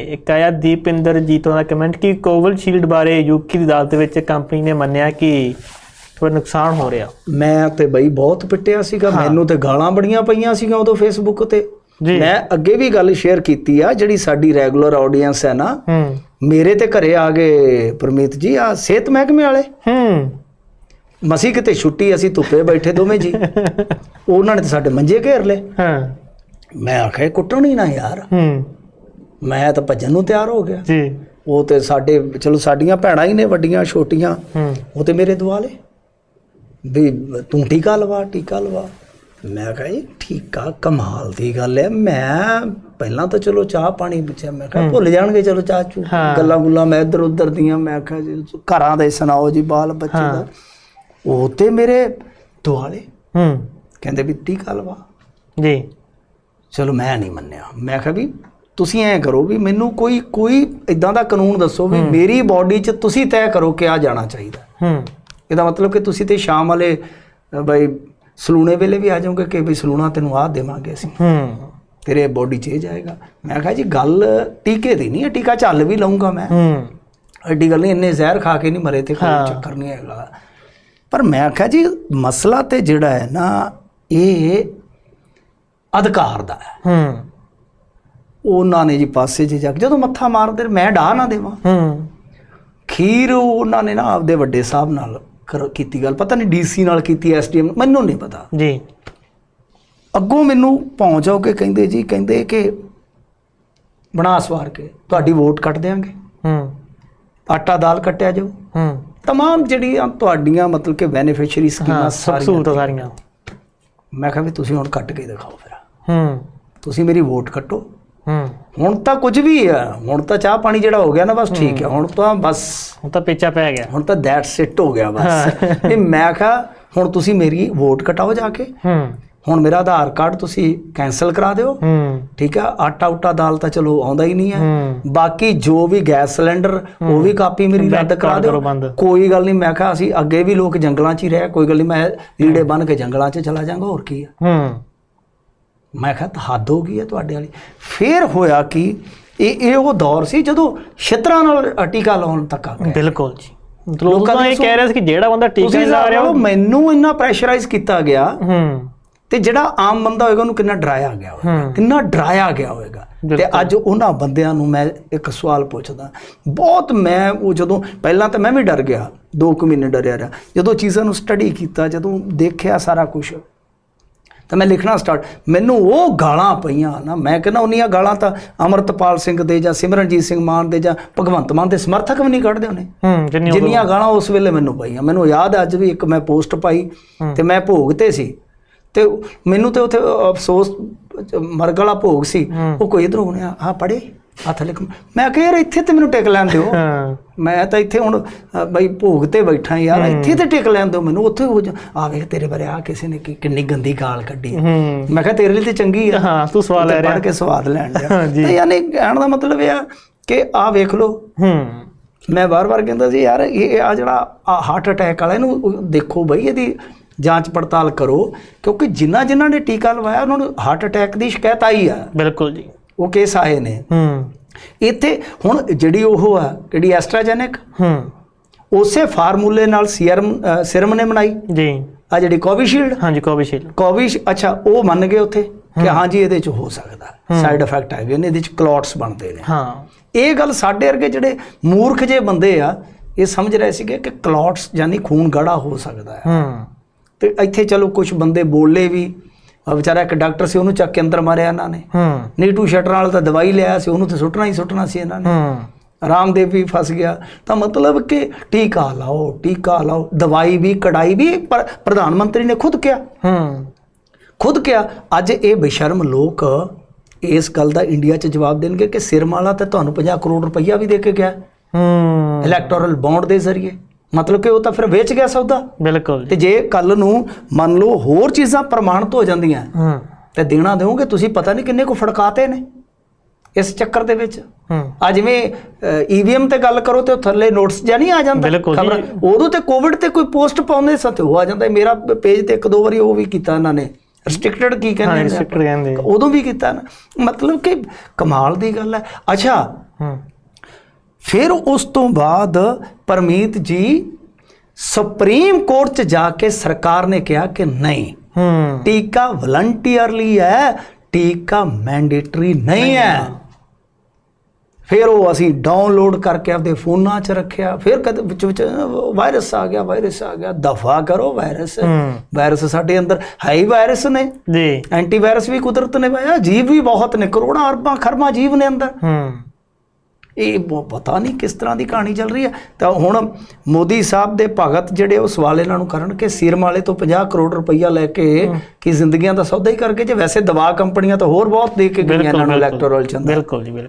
ਇੱਕ ਆਇਆ ਦੀਪਿੰਦਰ ਜੀਤੋਂ ਦਾ ਕਮੈਂਟ ਕਿ ਕੋਵਿਸ਼ੀਲਡ ਬਾਰੇ ਯੂਕੇ ਦੀ ਅਦਾਲਤ ਵਿੱਚ ਕੰਪਨੀ ਨੇ ਮੰਨਿਆ ਕਿ ਥੋੜਾ ਨੁਕਸਾਨ ਹੋ ਰਿਹਾ। ਮੈਂ ਤੇ ਬਈ ਬਹੁਤ ਪਿੱਟਿਆ ਸੀਗਾ ਮੈਨੂੰ ਤੇ ਗਾਲਾਂ ਬੜੀਆਂ ਪਈਆਂ ਸੀਗਾ ਉਦੋਂ ਫੇਸਬੁੱਕ ਤੇ। ਮੈਂ ਅੱਗੇ ਵੀ ਗੱਲ ਸ਼ੇਅਰ ਕੀਤੀ ਆ ਜਿਹੜੀ ਸਾਡੀ ਰੈਗੂਲਰ ਆਡੀਅנס ਹੈ ਨਾ ਮੇਰੇ ਤੇ ਘਰੇ ਆ ਗਏ ਪਰਮੀਤ ਜੀ ਆ ਸਿਹਤ ਮਹਿਕਮੇ ਵਾਲੇ। ਹੂੰ। ਮਸੀ ਕਿਤੇ ਛੁੱਟੀ ਅਸੀਂ ਧੁੱਪੇ ਬੈਠੇ ਦੋਵੇਂ ਜੀ। ਉਹਨਾਂ ਨੇ ਤੇ ਸਾਡੇ ਮੰਜੇ ਘੇਰ ਲਏ। ਹਾਂ। ਮੈਂ ਆਖਿਆ ਕੁੱਟਣੀ ਨਾ ਯਾਰ। ਹੂੰ। ਮੈਂ ਤਾਂ ਭੱਜਣ ਨੂੰ ਤਿਆਰ ਹੋ ਗਿਆ। ਜੀ। ਉਹ ਤੇ ਸਾਡੇ ਚਲੋ ਸਾਡੀਆਂ ਭੈਣਾਂ ਹੀ ਨੇ ਵੱਡੀਆਂ ਛੋਟੀਆਂ। ਉਹ ਤੇ ਮੇਰੇ ਦੁਆਲੇ। ਵੀ ਤੂੰ ਟੀਕਾ ਲਵਾ ਟੀਕਾ ਲਵਾ। ਮੈਂ ਕਿਹਾ ਜੀ ਠੀਕਾ ਕਮਾਲ ਦੀ ਗੱਲ ਹੈ ਮੈਂ ਪਹਿਲਾਂ ਤਾਂ ਚਲੋ ਚਾਹ ਪਾਣੀ ਪੁੱਛਿਆ। ਮੈਂ ਕਿਹਾ ਭੁੱਲ ਜਾਣਗੇ ਚਲੋ ਚਾਹ ਚੂ। ਗੱਲਾਂ ਗੁੱਲਾਂ ਮੈਂ ਇੱਧਰ ਉੱਧਰ ਦੀਆਂ ਮੈਂ ਕਿਹਾ ਜੀ ਘਰਾਂ ਦੇ ਸੁਣਾਓ ਜੀ ਬਾਲ ਬੱਚੇ। ਦਾ। ਉਹ ਤੇ ਮੇਰੇ ਦੁਆਲੇ। ਹੂੰ। ਕਹਿੰਦੇ ਵੀ ਟੀਕਾ ਲਵਾ। ਜੀ। ਚਲੋ ਮੈਂ ਨਹੀਂ ਮੰਨਿਆ। ਮੈਂ ਕਿਹਾ ਵੀ ਤੁਸੀਂ ਐਂ ਕਰੋ ਵੀ ਮੈਨੂੰ ਕੋਈ ਕੋਈ ਇਦਾਂ ਦਾ ਕਾਨੂੰਨ ਦੱਸੋ ਵੀ ਮੇਰੀ ਬਾਡੀ 'ਚ ਤੁਸੀਂ ਤੈਅ ਕਰੋ ਕਿ ਆ ਜਾਣਾ ਚਾਹੀਦਾ। ਹੂੰ। ਇਹਦਾ ਮਤਲਬ ਕਿ ਤੁਸੀਂ ਤੇ ਸ਼ਾਮ ਵਾਲੇ ਬਈ ਸਲੂਣੇ ਵੇਲੇ ਵੀ ਆ ਜਾਓਗੇ ਕਿ ਬਈ ਸਲੂਣਾ ਤੈਨੂੰ ਆਹ ਦੇਵਾਂਗੇ ਅਸੀਂ। ਹੂੰ। ਤੇਰੇ ਬਾਡੀ 'ਚ ਇਹ ਜਾਏਗਾ। ਮੈਂ ਕਿਹਾ ਜੀ ਗੱਲ ਟੀਕੇ ਦੀ ਨਹੀਂ ਹੈ ਟੀਕਾ ਚੱਲ ਵੀ ਲਊਂਗਾ ਮੈਂ। ਹੂੰ। ਐਡੀ ਗੱਲ ਨਹੀਂ ਇੰਨੇ ਜ਼ਹਿਰ ਖਾ ਕੇ ਨਹੀਂ ਮਰੇ ਤੇ ਕੋਈ। ਚੱਕਰ ਨਹੀਂ ਹੈਗਾ। ਪਰ ਮੈਂ ਕਿਹਾ ਜੀ ਮਸਲਾ ਤੇ ਜਿਹੜਾ ਹੈ ਨਾ ਇਹ ਅਧਿਕਾਰ ਦਾ ਹੈ। ਹੂੰ। ਉਹਨਾਂ ਨੇ ਜੀ ਪਾਸੇ 'ਚ ਜਾ ਕੇ ਜਦੋਂ ਮੱਥਾ ਮਾਰਦੇ ਮੈਂ ਢਾ ਨਾ ਦੇਵਾਂ। ਹੂੰ। ਖੀਰ ਉਹਨਾਂ ਨੇ ਨਾ ਆਪਦੇ ਵੱਡੇ ਸਾਹਿਬ ਨਾਲ ਕਰ- ਕੀਤੀ ਗੱਲ। ਪਤਾ ਨਹੀਂ ਡੀਸੀ ਨਾਲ ਕੀਤੀ ਐਸਡੀਐਮ ਮੈਨੂੰ ਨਹੀਂ ਪਤਾ। ਜੀ। ਅੱਗੋਂ ਮੈਨੂੰ ਪਹੁੰਚ ਆਓ ਕੇ ਕਹਿੰਦੇ ਜੀ ਕਹਿੰਦੇ ਕਿ ਬਣਾ ਸਵਾਰ ਕੇ ਤੁਹਾਡੀ ਵੋਟ ਕੱਟ ਦੇਾਂਗੇ ਹੂੰ। ਆਟਾ ਦਾਲ ਕੱਟਿਆ ਜਾਊ ਹੂੰ। ਤਮਾਮ ਜਿਹੜੀਆਂ ਤੁਹਾਡੀਆਂ ਮਤਲਬ ਕਿ ਬੈਨੀਫੀਸ਼ੀਅਰੀ ਸਕੀਮਾਂ ਹਾਂ ਸਭ ਸਾਰੀਆਂ ਸਹੂਲਤਾਂ ਸਾਰੀਆਂ। ਮੈਂ ਕਿਹਾ ਵੀ ਤੁਸੀਂ ਹੁਣ ਕੱਟ ਕੇ ਦਿਖਾਓ ਫਿਰ। ਹੂੰ। ਤੁਸੀਂ ਮੇਰੀ ਵੋਟ ਕੱਟੋ। ਹੂੰ। ਹੁਣ ਤਾਂ ਕੁਝ ਵੀ ਹੈ ਹੁਣ ਤਾਂ ਚਾਹ ਪਾਣੀ ਜਿਹੜਾ ਹੋ ਗਿਆ ਨਾ ਬਸ ਠੀਕ ਹੈ। ਹੁਣ ਤਾਂ ਬਸ। ਹੁਣ ਤਾਂ ਪੇਚਾ ਪੈ ਗਿਆ। ਹੁਣ ਤਾਂ ਦੈਟਸ ਇਟ ਹੋ ਗਿਆ ਬਸ। ਇਹ ਮੈਂ ਕਿਹਾ ਹੁਣ ਤੁਸੀਂ ਮੇਰੀ ਵੋਟ ਕਟਾਓ ਜਾ ਕੇ। ਹੂੰ। ਹੁਣ ਮੇਰਾ ਆਧਾਰ ਕਾਰਡ ਤੁਸੀਂ ਕੈਨਸਲ ਕਰਾ ਦਿਓ। ਹੂੰ। ਠੀਕ ਆ ਆਟਾ ਉਟਾ ਦਾਲ ਤਾਂ ਚਲੋ ਆਉਂਦਾ ਹੀ ਨਹੀਂ ਹੈ। ਬਾਕੀ ਜੋ ਵੀ ਗੈਸ ਸਿਲੰਡਰ ਉਹ ਵੀ ਕਾਪੀ ਮੇਰੀ ਰੱਦ ਕਰਾ ਦਿਓ। ਕੋਈ ਗੱਲ ਨਹੀਂ ਮੈਂ ਕਿਹਾ ਅਸੀਂ ਅੱਗੇ ਵੀ ਲੋਕ ਜੰਗਲਾਂ 'ਚ ਹੀ ਰਹੇ ਕੋਈ ਗੱਲ ਨਹੀਂ ਮੈਂ ਲੀੜੇ ਬੰਨ ਕੇ ਜੰਗਲਾਂ 'ਚ ਚਲਾ ਜਾਵਾਂਗਾ ਹੋਰ ਕੀ ਆ। ਹੂੰ। ਮੈਂ ਕਿਹਾ ਤਾਂ ਹੱਦ ਹੋ ਗਈ ਹੈ ਤੁਹਾਡੇ ਵਾਲੀ। ਫੇਰ ਹੋਇਆ ਕਿ ਇਹ ਇਹ ਉਹ ਦੌਰ ਸੀ ਜਦੋਂ ਛਿੱਤਰਾਂ ਨਾਲ ਟੀਕਾ ਲਾਉਣ ਤੱਕ ਆ ਗਏ ਬਿਲਕੁਲ ਜੀ। ਮਤਲਬ ਲੋਕਾਂ ਇਹ ਕਹਿ ਰਿਹਾ ਸੀ ਕਿ ਜਿਹੜਾ ਬੰਦਾ ਟੀਕਾ ਲਾ ਰਿਹਾ ਉਹ- ਮੈਨੂੰ ਇੰਨਾ ਪ੍ਰੈਸ਼ਰਾਈਜ਼ ਕੀਤਾ ਗਿਆ ਹੂੰ। ਤੇ ਜਿਹੜਾ ਆਮ ਬੰਦਾ ਹੋਏਗਾ ਉਹਨੂੰ ਕਿੰਨਾ ਡਰਾਇਆ ਗਿਆ ਹੋਵੇਗਾ ਹੂੰ। ਕਿੰਨਾ ਡਰਾਇਆ ਗਿਆ ਹੋਵੇਗਾ ਤੇ। ਅੱਜ ਉਹਨਾਂ ਬੰਦਿਆਂ ਨੂੰ ਮੈਂ ਇੱਕ ਸਵਾਲ ਪੁੱਛਦਾ ਬਹੁਤ ਮੈਂ ਉਹ ਜਦੋਂ ਪਹਿਲਾਂ ਤਾਂ ਮੈਂ ਵੀ ਡਰ ਗਿਆ 2 ਕੁ ਮਹੀਨੇ ਡਰਿਆ ਰਿਹਾ। ਜਦੋਂ ਚੀਜ਼ਾਂ ਨੂੰ ਸਟੱਡੀ ਕੀਤਾ ਜਦੋਂ ਦੇਖਿਆ ਸਾਰਾ ਕੁਝ ਤਾਂ ਮੈਂ ਲਿਖਣਾ ਸਟਾਰਟ ਮੈਨੂੰ ਉਹ ਗਾਲਾਂ ਪਈਆਂ ਨਾ ਮੈਂ ਕਹਿੰਦਾ ਉਹਨੀਆਂ ਗਾਲਾਂ ਤਾਂ ਅਮਰਤਪਾਲ ਸਿੰਘ ਦੇ ਜਾਂ ਸਿਮਰਨਜੀਤ ਸਿੰਘ ਮਾਨ ਦੇ ਜਾਂ ਭਗਵੰਤ ਮਾਨ ਦੇ ਸਮਰਥਕ ਵੀ ਨਹੀਂ ਕੱਢਦੇ ਉਹਨੇ। ਜਿੰਨੀਆਂ ਗਾਲਾਂ ਉਸ ਵੇਲੇ ਮੈਨੂੰ ਪਈਆਂ। ਮੈਨੂੰ ਯਾਦ ਹੈ ਅੱਜ ਵੀ ਇੱਕ ਮੈਂ ਪੋਸਟ ਪਾਈ ਤੇ ਮੈਂ ਭੋਗ ਤੇ ਸੀ। ਤੇ ਮੈਨੂੰ ਤੇ ਉੱਥੇ ਅਫਸੋਸ ਮਰਗ ਵਾਲਾ ਭੋਗ ਸੀ। ਉਹ ਕੋਈ ਇਧਰੋਂ ਆ ਪੜੇ ਹੱਥ ਲਿਖ ਮੈਂ ਕਿਹਾ ਯਾਰ ਇੱਥੇ ਤੇ ਮੈਨੂੰ ਟਿਕ ਲੈਣ ਦਿਓ। ਹਾਂ। ਮੈਂ ਤਾਂ ਇੱਥੇ ਹੁਣ ਅ, ਬਈ ਭੋਗ ਤੇ ਬੈਠਾ ਯਾਰ ਇੱਥੇ ਤੇ ਟਿਕ ਲੈਣ ਦਿਓ ਮੈਨੂੰ ਉੱਥੇ ਹੋ ਜਾ। ਆ ਵੇਖ ਤੇਰੇ ਬਾਰੇ ਆ ਕਿਸੇ ਨੇ ਕੀ- ਕਿੰਨੀ ਗੰਦੀ ਗਾਲ ਕੱਢੀ। ਹੂੰ। ਮੈਂ ਕਿਹਾ ਤੇਰੇ ਲਈ ਤੇ ਚੰਗੀ ਆ। ਹਾਂ ਤੂੰ ਸਵਾਲ ਲੈ ਪੜ ਰਿਹਾ ਕੇ ਸਵਾਦ ਲੈਣ ਜੀ। ਤੇ ਯਾਨੀ ਕਹਿਣ ਦਾ ਮਤਲਬ ਇਹ ਆ ਕਿ ਆ ਵੇਖ ਲਓ। ਹੂੰ। ਮੈਂ ਵਾਰ-ਵਾਰ ਕਹਿੰਦਾ ਸੀ ਯਾਰ ਇਹ ਆ ਜਿਹੜਾ ਹਾਰਟ ਅਟੈਕ ਵਾਲਾ ਇਹਨੂੰ ਉਹ ਦੇਖੋ ਬਈ ਇਹਦੀ ਜਾਂਚ ਪੜਤਾਲ ਕਰੋ। ਕਿਉਂਕਿ ਜਿਨ੍ਹਾਂ ਜਿਨ੍ਹਾਂ ਨੇ ਟੀਕਾ ਲਵਾਇਆ ਉਹਨਾਂ ਨੂੰ ਹਾਰਟ ਅਟੈਕ ਦੀ ਸ਼ਿਕਾਇਤ ਆਈ ਆ। ਬਿਲਕੁਲ ਜੀ। ਉਹ ਕੇਸ ਆਏ ਨੇ। ਹੂੰ। ਇੱਥੇ ਹੁਣ ਜਿਹੜੀ ਉਹ ਆ ਜਿਹੜੀ ਐਸਟਰਾਜੈਨਿਕ ਹੂੰ। ਉਸੇ ਫਾਰਮੂਲੇ ਨਾਲ ਸੀਰਮ ਸਿਰਮ ਨੇ ਬਣਾਈ। ਜੀ। ਆ ਜਿਹੜੀ ਕੋਵਿਸ਼ੀਲਡ। ਹਾਂਜੀ ਕੋਵਿਸ਼ੀਲਡ। ਕੋਵਿਸ਼ ਅੱਛਾ ਉਹ ਮੰਨ ਗਏ ਉੱਥੇ ਕਿ ਹਾਂਜੀ ਇਹਦੇ ਚ ਹੋ ਸਕਦਾ। ਸਾਈਡ ਇਫੈਕਟ ਆਏ ਨੇ ਇਹਦੇ ਚ ਕਲੌਟਸ ਬਣਦੇ ਨੇ। ਹਾਂ। ਇਹ ਗੱਲ ਸਾਡੇ ਵਰਗੇ ਜਿਹੜੇ ਮੂਰਖ ਜੇ ਬੰਦੇ ਆ ਇਹ ਸਮਝ ਰਹੇ ਸੀਗੇ ਕਿ ਕਲੌਟਸ ਯਾਨੀ ਖੂਨ ਗੜਾ ਹੋ ਸਕਦਾ ਹੈ। ਹੂੰ। ਤੇ ਇੱਥੇ ਚਲੋ ਕੁਝ ਬੰਦੇ ਬੋਲੇ ਵੀ ਆ ਵਿਚਾਰਾ ਇੱਕ ਡਾਕਟਰ ਸੀ ਉਹਨੂੰ ਚੱਕ ਕੇ ਅੰਦਰ ਮਾਰਿਆ ਇਹਨਾਂ ਨੇ। ਹੂੰ। ਨੀਟੂ ਸ਼ਟਰ ਨਾਲ ਤਾਂ ਦਵਾਈ ਲਿਆ ਸੀ ਉਹਨੂੰ ਤਾਂ ਸੁੱਟਣਾ ਹੀ ਸੁੱਟਣਾ ਸੀ ਇਹਨਾਂ ਨੇ। ਹੂੰ। ਰਾਮਦੇਵ ਵੀ ਫਸ ਗਿਆ। ਤਾਂ ਮਤਲਬ ਕਿ ਟੀਕਾ ਲਾਓ ਟੀਕਾ ਲਾਓ ਦਵਾਈ ਵੀ ਕੜਾਈ ਵੀ ਪਰ ਪ੍ਰਧਾਨ ਮੰਤਰੀ ਨੇ ਖੁਦ ਕਿਹਾ। ਹੂੰ। ਖੁਦ ਕਿਹਾ ਅੱਜ ਇਹ ਬੇਸ਼ਰਮ ਲੋਕ ਇਸ ਗੱਲ ਦਾ ਇੰਡੀਆ 'ਚ ਜਵਾਬ ਦੇਣਗੇ ਕਿ ਸਿਰਮਾਲਾ ਤਾਂ ਤੁਹਾਨੂੰ 50 ਕਰੋੜ ਰੁਪਈਆ ਵੀ ਦੇ ਕੇ ਗਿਆ। ਹੂੰ। ਇਲੈਕਟੋਰਲ ਬੌਂਡ ਦੇ ਜ਼ਰੀਏ। ਮਤਲਬ ਕਿ ਉਹ ਤਾਂ ਫਿਰ ਵੇਚ ਗਿਆ ਸੌਦਾ। ਬਿਲਕੁਲ ਤੇ ਜੇ ਕੱਲ ਨੂੰ ਮੰਨ ਲਓ ਹੋਰ ਚੀਜ਼ਾਂ ਪ੍ਰਮਾਣਿਤ ਹੋ ਜਾਂਦੀਆਂ ਹੂੰ। ਤੇ ਦੇਣਾ ਦਿਓਗੇ ਤੁਸੀਂ ਪਤਾ ਨਹੀਂ ਕਿੰਨੇ ਕੋ ਫੜਕਾਤੇ ਨੇ ਇਸ ਚੱਕਰ ਦੇ ਵਿੱਚ। ਹੂੰ। ਆ ਜਿਵੇਂ ਈਵੀਐਮ ਤੇ ਗੱਲ ਕਰੋ ਤੇ ਥੱਲੇ ਨੋਟਿਸ ਜਾਂ ਨਹੀਂ ਆ ਜਾਂਦਾ। ਖਬਰਾਂ। ਉਦੋਂ ਤੇ ਕੋਵਿਡ ਤੇ ਕੋਈ ਪੋਸਟ ਪਾਉਂਦੇ ਸਨ ਤੇ ਉਹ ਆ ਜਾਂਦਾ। ਮੇਰਾ ਪੇਜ ਤੇ ਇੱਕ ਦੋ ਵਾਰੀ ਉਹ ਵੀ ਕੀਤਾ ਇਹਨਾਂ ਨੇ। ਰੈਸਟ੍ਰਿਕਟਡ ਕੀ ਹਾਂ ਕਹਿੰਦੇ ਨੇ ਕਹਿੰਦੇ। ਉਦੋਂ ਵੀ ਕੀਤਾ ਨਾ। ਮਤਲਬ ਕਿ ਕਮਾਲ ਦੀ ਗੱਲ ਹੈ। ਅੱਛਾ। ਹੂੰ। ਫਿਰ ਉਸ ਤੋਂ ਬਾਅਦ ਪਰਮੀਤ ਜੀ ਸੁਪਰੀਮ ਕੋਰਟ 'ਚ ਜਾ ਕੇ ਸਰਕਾਰ ਨੇ ਕਿਹਾ ਕਿ ਨਹੀਂ ਹੂੰ। ਟੀਕਾ ਵਲੰਟੀਅਰਲੀ ਹੈ ਟੀਕਾ ਮੈਂਡੇਟਰੀ ਨਹੀਂ ਹੈ। ਫਿਰ ਉਹ ਅਸੀਂ ਡਾਊਨਲੋਡ ਕਰਕੇ ਆਪਦੇ ਫੋਨਾਂ 'ਚ ਰੱਖਿਆ ਫਿਰ ਕਦੇ ਵਿੱਚ ਵਿੱਚ ਵਾਇਰਸ ਆ ਗਿਆ ਵਾਇਰਸ ਆ ਗਿਆ ਦਫਾ ਕਰੋ ਵਾਇਰਸ। ਵਾਇਰਸ ਸਾਡੇ ਅੰਦਰ ਹੈ ਹੀ ਵਾਇਰਸ ਨੇ। ਜੀ। ਐਂਟੀਵਾਇਰਸ ਵੀ ਕੁਦਰਤ ਨੇ ਪਾਇਆ ਜੀਵ ਵੀ ਬਹੁਤ ਨੇ ਕਰੋੜਾਂ ਅਰਬਾਂ ਖਰਬਾਂ ਜੀਵ ਨੇ ਅੰਦਰ। ਹੂੰ। ਇਹ ਬ- ਪਤਾ ਨਹੀਂ ਕਿਸ ਤਰ੍ਹਾਂ ਦੀ ਕਹਾਣੀ ਚੱਲ ਰਹੀ ਹੈ। ਤਾਂ ਹੁਣ ਮੋਦੀ ਸਾਹਿਬ ਦੇ ਭਗਤ ਜਿਹੜੇ ਉਹ ਸਵਾਲ ਇਹਨਾਂ ਨੂੰ ਕਰਨ ਕਿ ਸੀਰਮ ਵਾਲੇ ਤੋਂ 50 ਕਰੋੜ ਰੁਪਈਆ ਲੈ ਕੇ ਕੀ ਜ਼ਿੰਦਗੀਆਂ ਦਾ ਸੌਦਾ ਹੀ ਕਰਕੇ ਜੇ? ਵੈਸੇ ਦਵਾ ਕੰਪਨੀਆਂ ਤਾਂ ਹੋਰ ਬਹੁਤ ਦੇ ਕੇ ਗਈਆਂ ਇਹਨਾਂ ਨੂੰ ਇਲੈਕਟੋਰਲ ਚੰਦਾ। ਬਿਲਕੁਲ ਜੀ